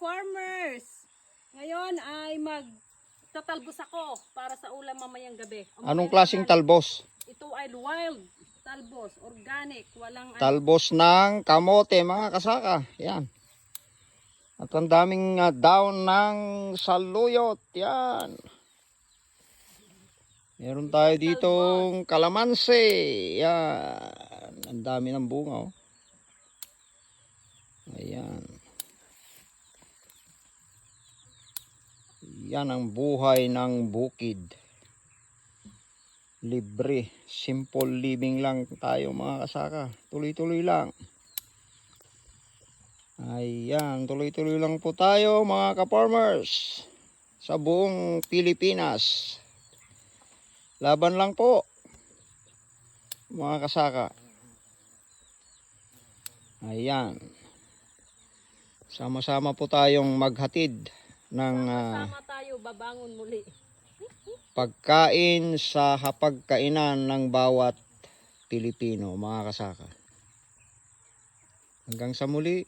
ka-farmers! Ngayon ay mag tatalbos ako para sa ulam mamayang gabi. O Anong tanghali. talbos? Ito ay wild talbos, organic, walang ano. Talbos ng kamote mga kasaka. Yan. At ang daming ah, down ng saluyot. Yan. Meron tayo ditong kalamansi. Yan. Ang dami ng bunga. Oh. Ayan. Yan ang buhay ng bukid. Libre. Simple living lang tayo mga kasaka. Tuloy-tuloy lang. Ayan, tuloy-tuloy lang po tayo mga ka-farmers sa buong Pilipinas. Laban lang po mga kasaka. Ayan. Sama-sama po tayong maghatid ng tayo, babangon muli. pagkain sa hapagkainan ng bawat Pilipino mga kasaka. Hanggang sa muli,